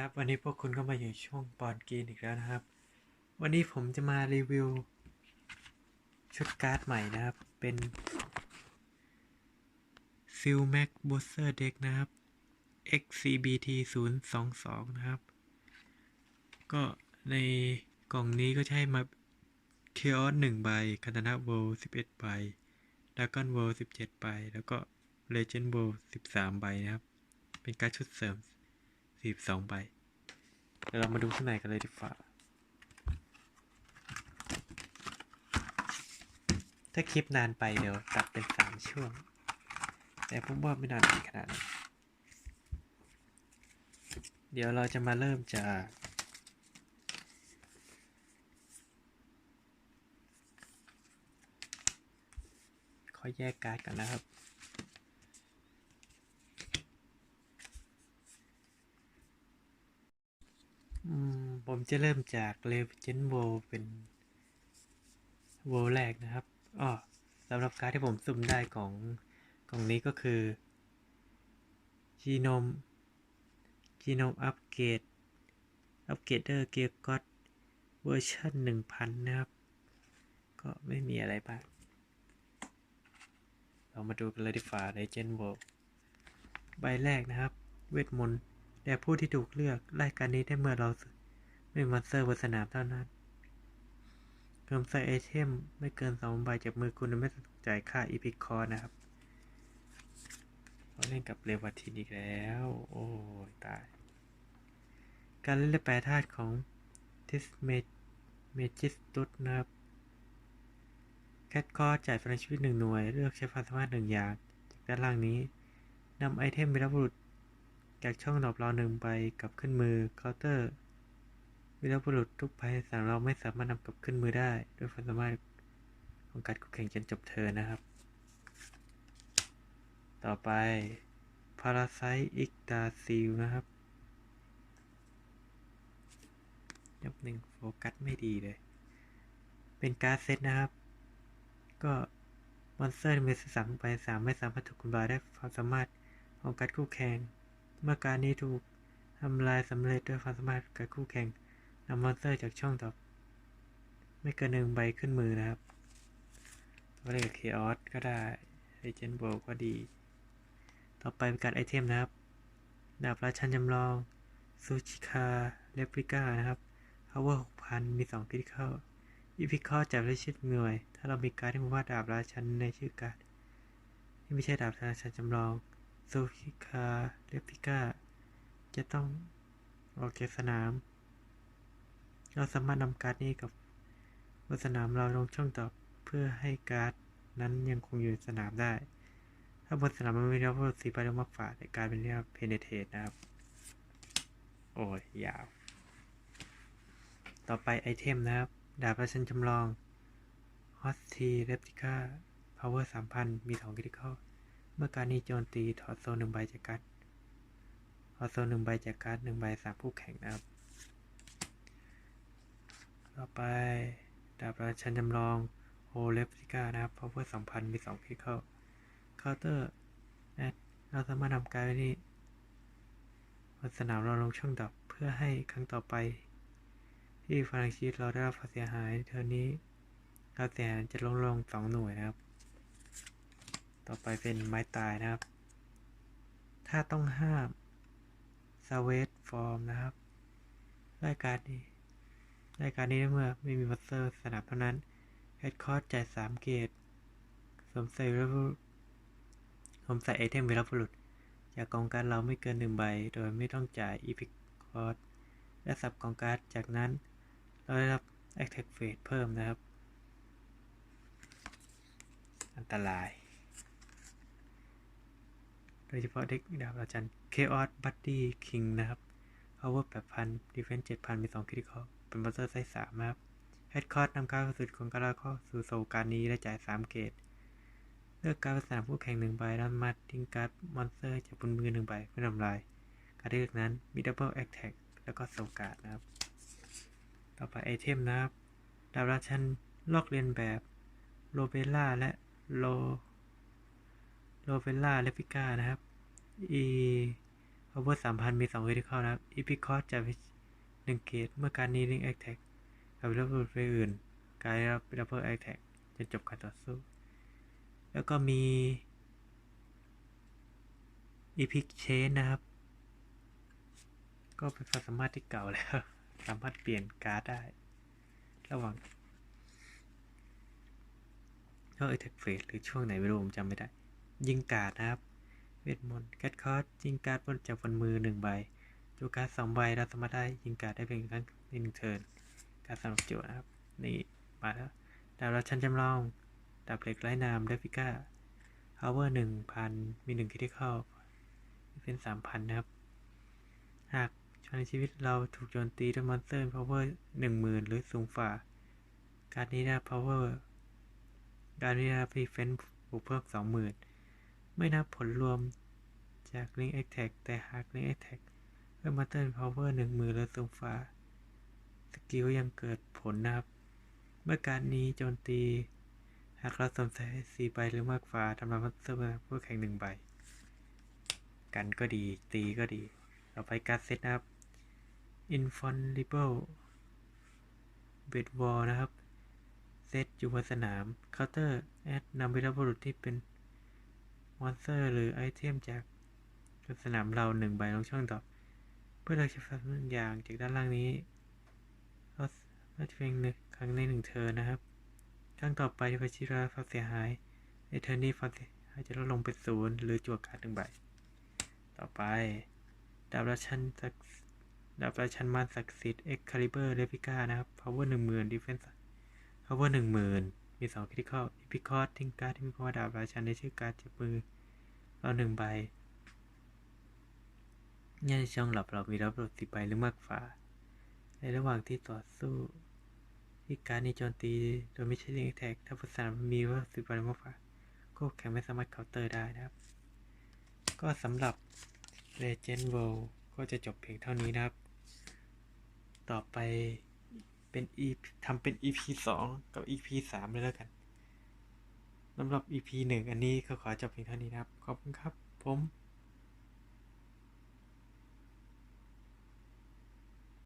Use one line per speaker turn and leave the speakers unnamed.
ครับวันนี้พวกคุณก็มาอยู่ช่วงปอนกรีนอีกแล้วนะครับ วันนี้ผมจะมารีวิว ชุดการ์ดใหม่นะครับ เป็น s i l m a c Booster Deck นะครับ XCBT 0 2 2นะครับ ก็ในกล่องนี้ก็จะให้มา Chaos 1ใบ k a t a n a World 11ใบ Dragon World 17ใบ แล้วก็ Legend World 13ใบนะครับ เป็นการดชุดเสริม 42ใบเดี๋ยวเรามาดูข้างในกันเลยดีกว่าถ้าคลิปนานไปเดี๋ยวตัดเป็นสามช่วง แต่ผมว่าไม่นานถึงขนาดนั้นเดี๋ยวเราจะมาเริ่มจากขอแยกการ์ดกันนะครับ ผมจะเริ่มจาก Legend w o r l เป็น w o r l แรกนะครับอ้อสำหรับการที่ผมสุ่มได้ของกล่องนี้ก็คือ Genome Genome Upgrade Upgrader g e a r g o t เวอร์ชัน1000 นะครับ ก็ไม่มีอะไรบ้าง เรามาดูกันเลยดีกว่า Legend w o r l ใบแรกนะครับ เวทมนต์แต่ผู้ที่ถูกเลือกรายการนี้ได้เมื่อเรา ไม่มอนสเตอร์บนสนามเท่านั้นเพิ่มใส่ไอเทมไม่เกินสองใบจากมือคุณไม่ต้องจ่ายค่าอีพิคอร์นะครับเราเล่นกับเรวาทินอีกแล้ว โอ้ยตาย การเล่นและแปรธาตุของทิสเมเมจิสตุสนะครับ แคทคอร์จ่ายพลังชีวิตหนึ่งหน่วย เลือกใช้ความสามารถหนึ่งอย่างจากด้านล่างนี้นำไอเทมวีรบุรุษจากช่องดอปเราหนึ่งใบกลับขึ้นมือเคาน์เตอร์ วีรบุรุษทุกใบสามเราไม่สามารถนำกลับขึ้นมือได้ ด้วยความสามารถของการคู่แข่งจนจบเธอนะครับ ต่อไปพาราไซอิกตาซิลนะครับยกหนึ่งโฟกัสไม่ดีเลย เป็นการเซตนะครับ ก็มอนสเตอร์มีสามใบสามไม่สามารถถูกคุณบาได้ความสามารถของการคู่แข่ง เมื่อการนี้ถูกทำลายสำเร็จด้วยความสามารถการคู่แข่ง นำมอนสเตอร์จากช่องต่อไม่เกินหนึ่งใบขึ้นมือนะครับตัวเลขเคออสก็ได้เอเจนโบก็ดี ต่อไปเป็นการไอเทมนะครับ ดาบราชันจำลองซูชิคาเลปริก้านะครับ power 6000มี2คริติคอลอีพิคอจับได้ชื่อหน่วย ถ้าเรามีการที่มีว่าดาบราชันในชื่อการ์ดที่ไม่ใช่ดาบราชันจำลองซูชิคาเลปริก้าจะต้องออกจากสนาม เราสามารถนำการ์ดนี้กับบนสนามเราลงช่องต่อเพื่อให้การ์ดนั้นยังคงอยู่ในสนามได้ ถ้าบนสนามมันไม่เรียกว่าสีไปแล้วมาฝาแต่การเป็นเรียกเพเนเทตนะครับ โอ้ยยาว ต่อไปไอเทมนะครับ ดาบประชันจำลองฮอสทีเรปติก้าพาวเวอร์3000มี2คริติคอลเมื่อการนี้โจมตีถอดโซนหนึ่งใบจากการ์ดถอดโซนหนึ่งใบจากการ์ดหนึ่งใบสามผู้แข่งนะครับ ไปดาบราชันจำลองโฮเลปติก้านะครับเพาวเวอร์2000มี2คริติคอลเคาน์เตอร์เราสามารถนำการดนี้บนสนามเราลงช่องดับเพื่อให้ครั้งต่อไป ที่ฟรังชีตเราได้รับความเสียหายเทอร์นี้การเสียหายจะลงลงสองหน่วยนะครับ ต่อไปเป็นไม้ตายนะครับ ถ้าต้องห้ามสเวตฟอร์มนะครับรายการนี้ รายการนี้เมื่อไม่มีมัสเตอร์สนามเท่านั้นแฮดคอร์สจ่ายสามเกตสมใส่วีรบุรุษสมใส่ไอเทมวีรบุรุษจากกองการเราไม่เกินหนึ่งใบ โดยไม่ต้องจ่ายอีพิคคอร์สและสับกองการจากนั้น เราได้รับ Attack Phase เพิ่มนะครับ อันตราย โดยเฉพาะเด็กดาบอาจารย์ Chaos Buddy King นะครับ Power 8,000 Defense 7,000 มี2คริติคอล เป็นมอนสเตอร์ไซส์3นะครับ Head Cost นำการสุดของการเข้าสู่โซการนี้และจ่าย3เกตเลือกการประสานผู้แข่งหนึ่งใบแล้วมาทิ้งการ์ดมอนสเตอร์จากบนมือหนึ่งใบเพื่อทำลาย การเลือกนั้นมี Double Attack แล้วก็โซการ์ดนะครับ ต่อไปไอเทมนะครับดาบราชันลอกเลียนแบบโลเบล่าและโลโลเบล่าเลฟิก้านะครับอี power สามพันมีสองคริติคอลนะครับ epic cost จะ หนึ่งเกต เมื่อการนี้ link attack กับระเบิดไปอื่น การได้รับดับเบิลแอคแท็กจนจบการต่อสู้ แล้วก็มี Epic Chain นะครับ ก็เป็นความสามารถที่เก่าแล้ว สามารถเปลี่ยนการ์ดได้ ระหว่างเข้า Attack Phase หรือช่วงไหนไม่รู้ผมจำไม่ได้ ยิงการ์ดนะครับ เวทมนต์แคทคอร์สยิงการ์ดบนจากบนมือหนึ่งใบ จูการ์ดสองใบเราสามารถได้ยิงการ์ดได้เพียงครั้งหนึ่งเทิร์นการสำหรับโจทย์นะครับ นี่มาแล้วดาวราชันจำลองดาบเหล็กไร้นามเดฟิก้าพาวเวอร์หนึ่งพันมีหนึ่งคิดที่เข้าเป็นสามพันนะครับ หากชในชีวิตเราถูกโจมตีด้วยมอนสเตอร์พาวเวอร์หนึ่งหมื่นหรือสูงฝ่า การนี้ได้พาวเวอร์การนี้ได้พรีเฟนบวกเพิ่มสองหมื่นไม่นับผลรวมจากลิงแอคแท็กแต่หากลิงแอคแท็ก เพิ่มมอนสเตอร์พาวเวอร์หนึ่งมื่นหรือสูงฝ่าสกิลยังเกิดผลนะครับ เมื่อการนี้โจมตี หากเราสวมใส่สี่ใบหรือมากฟ้าทำลายมอนสเตอร์ผู้แข่งหนึ่งใบ กันก็ดี ตีก็ดีต่อไปการเซตนะครับ Infallible b e d Wall นะครับ เซตอยู่บนสนามเคาน์เตอร์แอดนำวีรบุรุษที่เป็นมอนสเตอร์หรือไอเทมจากสนามเราหนึ่งใบลงช่องดอป เพื่อเราจะฟังอย่างจากด้านล่างนี้เราจะเพียงหนึ่งครั้งในหนึ่งเทิร์นนะครับครั้งต่อไปที่ไปชิราความเสียหายในเทิร์นนี้ความเสียหายจะลดลงเป็นศูนย์หรือจั่วการ์ดหนึ่งใบ ต่อไปดาบราชันศักดาบราชันมารศักดิ์สิทธิ์เอ็กคาลิเบอร์เลฟิก้านะครับ power หนึ่งหมื่นดีเฟนส์ power หนึ่งหมื่นมีสองคริติคอลอีพิคอร์ทิ้งการ์ดที่มีคำว่าดาบราชันในชื่อการ์ดจับมือเราหนึ่งใบ เนี่ยในช่องหลับเรามีรับรถสิบใบหรือมากกว่า ในระหว่างที่ต่อสู้ที่การในโจมตีโดยไม่ใช่ลิงแท็กถ้าผู้สนามมีว่าสิบใบหรือมากกว่าก็แข่งไม่สามารถเคาน์เตอร์ได้นะครับ ก็สำหรับ Legend World ก็จะจบเพียงเท่านี้นะครับ ต่อไปเป็น EP ทำเป็น EP สองกับ EP สามเลยแล้วกันสำหรับ EP หนึ่งอันนี้ก็ขอจบเพียงเท่านี้นะครับ ขอบคุณครับ ผม